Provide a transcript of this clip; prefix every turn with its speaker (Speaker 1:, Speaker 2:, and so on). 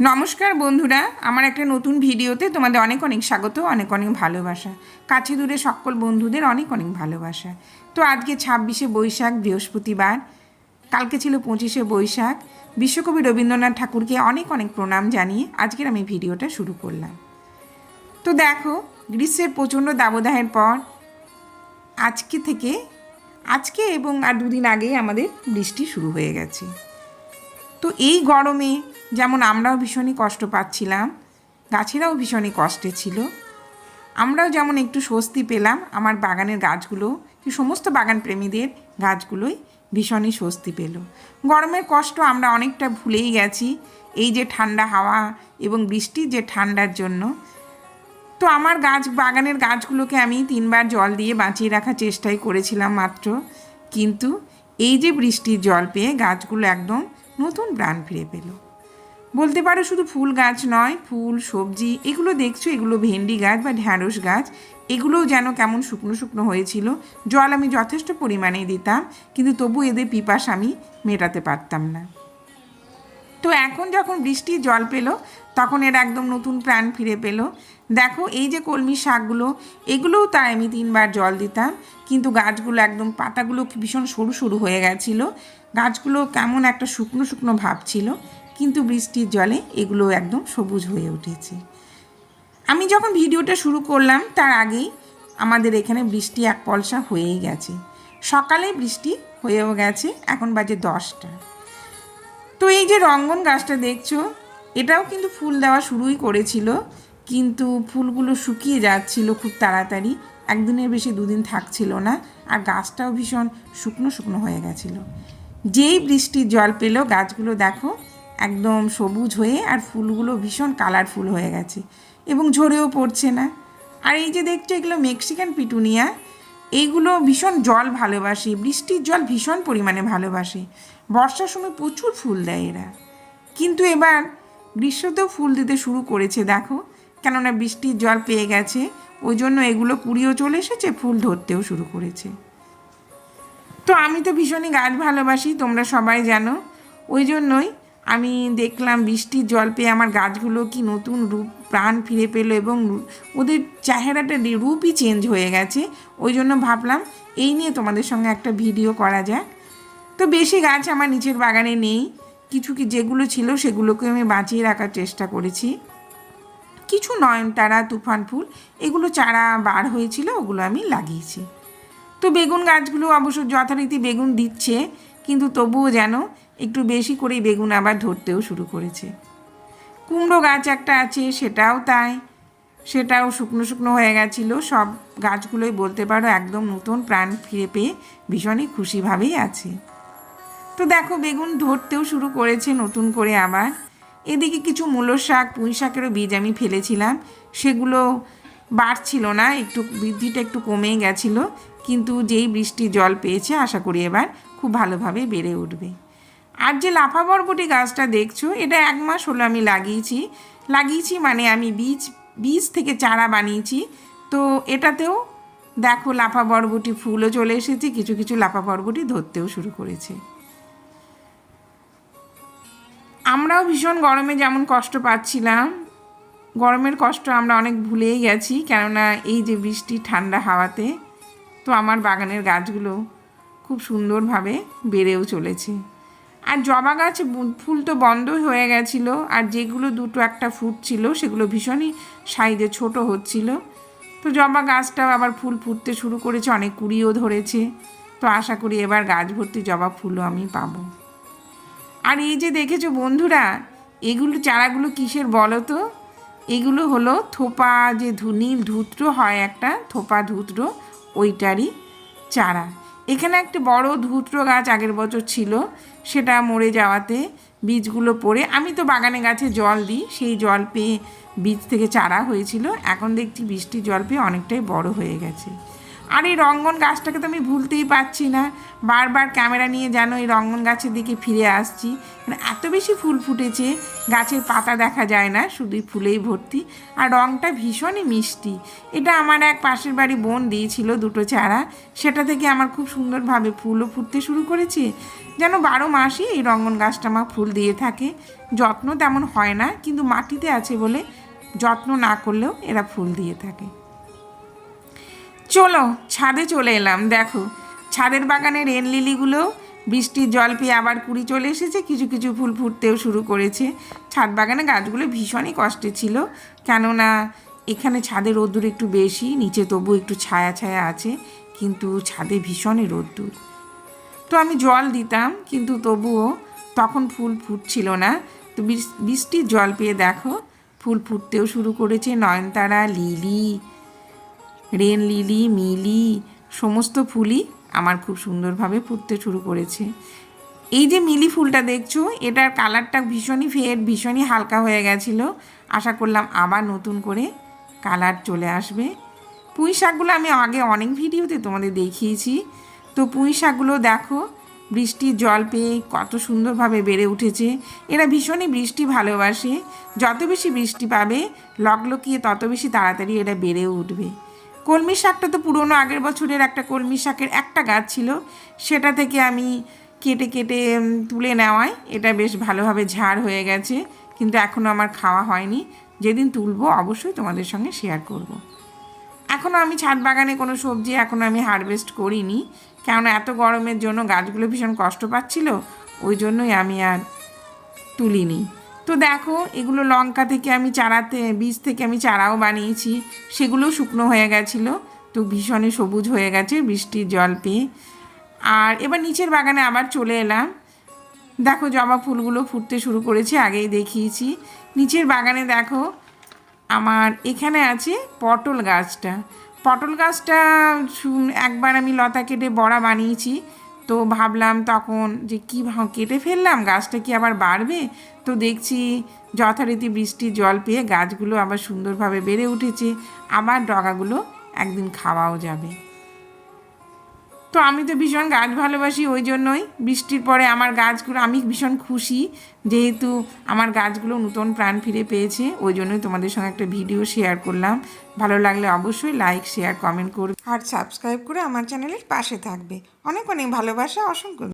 Speaker 1: নমস্কার বন্ধুরা, আমার একটা নতুন ভিডিওতে তোমাদের অনেক অনেক স্বাগত, অনেক অনেক ভালোবাসা। কাছে দূরে সকল বন্ধুদের অনেক অনেক ভালোবাসা। তো আজকে ছাব্বিশে বৈশাখ, বৃহস্পতিবার। কালকে ছিল পঁচিশে বৈশাখ। বিশ্বকবি রবীন্দ্রনাথ ঠাকুরকে অনেক অনেক প্রণাম জানিয়ে আজকের আমি ভিডিওটা শুরু করলাম। তো দেখো, গ্রীষ্মের প্রচণ্ড দাবদাহের পর আজকে থেকে, আজকে এবং আর দুদিন আগেই আমাদের বৃষ্টি শুরু হয়ে গেছে। তো এই গরমে যেমন আমরাও ভীষণই কষ্ট পাচ্ছিলাম, গাছেরাও ভীষণই কষ্টে ছিল। আমরাও যেমন একটু স্বস্তি পেলাম, আমার বাগানের গাছগুলো, কি সমস্ত বাগান প্রেমীদের গাছগুলোই ভীষণই স্বস্তি পেল। গরমের কষ্ট আমরা অনেকটা ভুলেই গেছি, এই যে ঠান্ডা হাওয়া এবং বৃষ্টির যে ঠান্ডার জন্য। তো আমার গাছ, বাগানের গাছগুলোকে আমি তিনবার জল দিয়ে বাঁচিয়ে রাখার চেষ্টাই করেছিলাম মাত্র। কিন্তু এই যে বৃষ্টির জল পেয়ে গাছগুলো একদম নতুন প্রাণ ফিরে পেল। বলতে পারো শুধু ফুল গাছ নয়, ফুল, সবজি, এগুলো দেখছ, এগুলো ভেন্ডি গাছ বা ঢ্যাঁড়স গাছ, এগুলোও যেন কেমন শুকনো শুকনো হয়েছিল। জল আমি যথেষ্ট পরিমাণে দিতাম, কিন্তু তবু এদের পিপাস আমি মেটাতে পারতাম না। তো এখন যখন বৃষ্টি জল পেল, তখন এর একদম নতুন প্রাণ ফিরে পেল। দেখো, এই যে কলমি শাকগুলো, এগুলোও তাই আমি তিনবার জল দিতাম, কিন্তু গাছগুলো একদম পাতাগুলো ভীষণ সরু সরু হয়ে গেছিল। গাছগুলো কেমন একটা শুকনো শুকনো ভাব ছিল। কিন্তু বৃষ্টির জলে এগুলো একদম সবুজ হয়ে উঠেছে। আমি যখন ভিডিওটা শুরু করলাম, তার আগেই আমাদের এখানে বৃষ্টি এক পলসা হয়েই গেছে। সকালে বৃষ্টি হয়েও গেছে, এখন বাজে দশটা। তো এই যে রঙ্গন গাছটা দেখছ, এটাও কিন্তু ফুল দেওয়া শুরুই করেছিল, কিন্তু ফুলগুলো শুকিয়ে যাচ্ছিল খুব তাড়াতাড়ি। একদিনের বেশি দুদিন থাকছিল না, আর গাছটাও ভীষণ শুকনো শুকনো হয়ে গেছিল। যেই বৃষ্টির জল পেল, গাছগুলো দেখো একদম সবুজ হয়ে আর ফুলগুলো ভীষণ কালারফুল হয়ে গেছে এবং ঝরেও পড়ছে না। আর এই যে দেখছ এগুলো মেক্সিকান পিটুনিয়া, এইগুলো ভীষণ জল ভালোবাসে, বৃষ্টির জল ভীষণ পরিমাণে ভালোবাসে। বর্ষার সময় প্রচুর ফুল দেয় এরা। কিন্তু এবার গ্রীষ্মতেও ফুল দিতে শুরু করেছে, দেখো। কেননা বৃষ্টির জল পেয়ে গেছে, ওই জন্য এগুলো কুড়িয়েও চলে এসেছে, ফুল ধরতেও শুরু করেছে। তো আমি তো ভীষণই গাছ ভালোবাসি, তোমরা সবাই জানো। ওই জন্যই আমি দেখলাম বৃষ্টির জল পেয়ে আমার গাছগুলো কি নতুন রূপ, প্রাণ ফিরে পেল এবং ওদের চেহারাটা রূপই চেঞ্জ হয়ে গেছে। ওই জন্য ভাবলাম এই নিয়ে তোমাদের সঙ্গে একটা ভিডিও করা যাক। তো বেশি গাছ আমার নিচের বাগানে নেই। কিছু কি যেগুলো ছিল সেগুলোকে আমি বাঁচিয়ে রাখার চেষ্টা করেছি। কিছু নয়নতারা, তুফান ফুল, এগুলো চারা বার হয়েছিল, ওগুলো আমি লাগিয়েছি। তো বেগুন গাছগুলো অবশ্য যথারীতি বেগুন দিচ্ছে, কিন্তু তবুও যেন একটু বেশি করেই বেগুন আবার ধরতেও শুরু করেছে। কুমড়ো গাছ একটা আছে, সেটাও তাই। সেটাও শুকনো শুকনো হয়ে গেছিল। সব গাছগুলোই বলতে পারো একদম নতুন প্রাণ ফিরে পেয়ে ভীষণই খুশিভাবেই আছে। তো দেখো, বেগুন ধরতেও শুরু করেছে নতুন করে আবার। এদিকে কিছু মূলো শাক, পুঁই শাকেরও বীজ আমি ফেলেছিলাম। সেগুলো বাড়ছিল না, একটু বৃদ্ধিটা একটু কমেই গেছিল। কিন্তু যেই বৃষ্টি জল পেয়েছে, আশা করি এবার খুব ভালোভাবে বেড়ে উঠবে। আর যে লাফা বরবটি গাছটা দেখছ, এটা এক মাস হলো আমি লাগিয়েছি। লাগিয়েছি মানে আমি বীজ বীজ থেকে চারা বানিয়েছি। তো এটাতেও দেখো লাফা বরবটি ফুলও চলে এসেছে, কিছু কিছু লাফা বরবটি ধরতেও শুরু করেছে। আমরাও ভীষণ গরমে যেমন কষ্ট পাচ্ছিলাম, গরমের কষ্ট আমরা অনেক ভুলেই গেছি, কেননা এই যে বৃষ্টি, ঠান্ডা হাওয়াতে, তো আমার বাগানের গাছগুলো খুব সুন্দরভাবে বেড়েও চলেছে। আর জবা গাছ ফুল তো বন্ধই হয়ে গেছিল, আর যেগুলো দুটো একটা ফুটছিল সেগুলো ভীষণই সাইজে ছোট হচ্ছিল। তো জবা গাছটাও আবার ফুল ফুটতে শুরু করেছে, অনেক কুড়িও ধরেছে। তো আশা করি এবার গাছ ভর্তি জবা ফুলও আমি পাবো। আর এই যে দেখেছ বন্ধুরা, এগুলো চারাগুলো কিসের বলো তো? এগুলো হলো থোপা যে নীল ধুত্র হয় একটা, থোপা ধুত্র, ওইটারই চারা। এখানে একটি বড় ধূত্র গাছ আগের বছর ছিল, সেটা মরে যাওয়াতে বীজগুলো পড়ে, আমি তো বাগানে গাছে জল দিই, সেই জল পেয়ে বীজ থেকে চারা হয়েছিল, এখন দেখছি বৃষ্টির জল পেয়ে অনেকটাই বড় হয়ে গেছে। আর এই রঙ্গন গাছটাকে তো আমি ভুলতেই পারছি না। বারবার ক্যামেরা নিয়ে যেন এই রঙ্গন গাছের দিকে ফিরে আসছি। মানে এত বেশি ফুল ফুটেছে, গাছের পাতা দেখা যায় না, শুধুই ফুলেই ভর্তি। আর রঙটা ভীষণই মিষ্টি। এটা আমার এক পাশের বাড়ি বোন দিয়েছিল দুটো চারা। সেটা থেকে আমার খুব সুন্দরভাবে ফুলও ফুটতে শুরু করেছে। যেন বারো মাসই এই রঙ্গন গাছটা আমার ফুল দিয়ে থাকে। যত্ন তেমন হয় না, কিন্তু মাটিতে আছে বলে যত্ন না করলেও এরা ফুল দিয়ে থাকে। চলো, ছাদে চলে এলাম, দেখো। ছাদের বাগানে রেন লিলিগুলো, বৃষ্টির জল পেয়ে আবার কুড়ি চলে এসেছে, কিছু কিছু ফুল ফুটতেও শুরু করেছে। ছাদ বাগানে গাছগুলো ভীষণই কষ্টে ছিল, কেননা এখানে ছাদে রোদ্দুর একটু বেশি, নিচে তবু একটু ছায়া ছায়া আছে, কিন্তু ছাদে ভীষণই রোদ্দুর। তো আমি জল দিতাম, কিন্তু তবুও তখন ফুল ফুটছিল না। তো বৃষ- বৃষ্টির জল পেয়ে দেখো, ফুল ফুটতেও শুরু করেছে নয়নতারা, লিলি রেন লিলি, মিলি, সমস্ত ফুলই আমার খুব সুন্দরভাবে ফুটতে শুরু করেছে। এই যে মিলি ফুলটা দেখছ, এটার কালারটা ভীষণই ফেড ভীষণই হালকা হয়ে গেছিল। আশা করলাম আবার নতুন করে কালার চলে আসবে। পুঁই শাকগুলো আমি আগে অনেক ভিডিওতে তোমাদের দেখিয়েছি। তো পুঁই শাকগুলো দেখো, বৃষ্টির জল পেয়ে কত সুন্দরভাবে বেড়ে উঠেছে। এরা ভীষণই বৃষ্টি ভালোবাসে। যত বেশি বৃষ্টি পাবে লগলকিয়ে তত বেশি তাড়াতাড়ি এরা বেড়েও উঠবে। কলমি শাকটা তো পুরনো আগের বছরের একটা কলমি শাকের একটা গাছ ছিল, সেটা থেকে আমি কেটে কেটে তুলে নেওয়ায় এটা বেশ ভালোভাবে ঝাড় হয়ে গেছে, কিন্তু এখনও আমার খাওয়া হয়নি যেদিন তুলবো অবশ্যই তোমাদের সঙ্গে শেয়ার করব। এখনও আমি ছাদ বাগানে কোনো সবজি এখনও আমি হারভেস্ট করিনি, কেননা এত গরমের জন্য গাছগুলো ভীষণ কষ্ট পাচ্ছিল, ওই জন্যই আমি আর তুলিনি তো দেখো, এগুলো লঙ্কা থেকে আমি চারাতে, বীজ থেকে আমি চারাও বানিয়েছি সেগুলো শুকনো হয়ে গেছিল, তো ভীষণই সবুজ হয়ে গেছে বৃষ্টির জল পেয়ে। আর এবার নিচের বাগানে আবার চলে এলাম। দেখো জবা ফুলগুলো ফুটতে শুরু করেছে, আগেই দেখিয়েছি। নিচের বাগানে দেখো, আমার এখানে আছে পটল গাছটা। পটল গাছটা একবার আমি লতা কেটে বড়া বানিয়েছি তো ভাবলাম তখন যে কী কেটে ফেললাম? গাছটা কি আবার বাড়বে? তো দেখছি যথারীতি বৃষ্টির জল পেয়ে গাছগুলো আবার সুন্দরভাবে বেড়ে উঠেছে। আবার ডগাগুলো একদিন খাওয়াও যাবে। তো আমি তো ভীষণ গাছ ভালোবাসি, ওই জন্যই বৃষ্টির পরে আমার গাছগুলো, আমি ভীষণ খুশি যেহেতু আমার গাছগুলো নতুন প্রাণ ফিরে পেয়েছে, ওই জন্যই তোমাদের সঙ্গে একটা ভিডিও শেয়ার করলাম। ভালো লাগলে অবশ্যই লাইক শেয়ার কমেন্ট করবে। আর সাবস্ক্রাইব করে আমার চ্যানেলের পাশে থাকবে। অনেক অনেক ভালোবাসা, অসংখ্য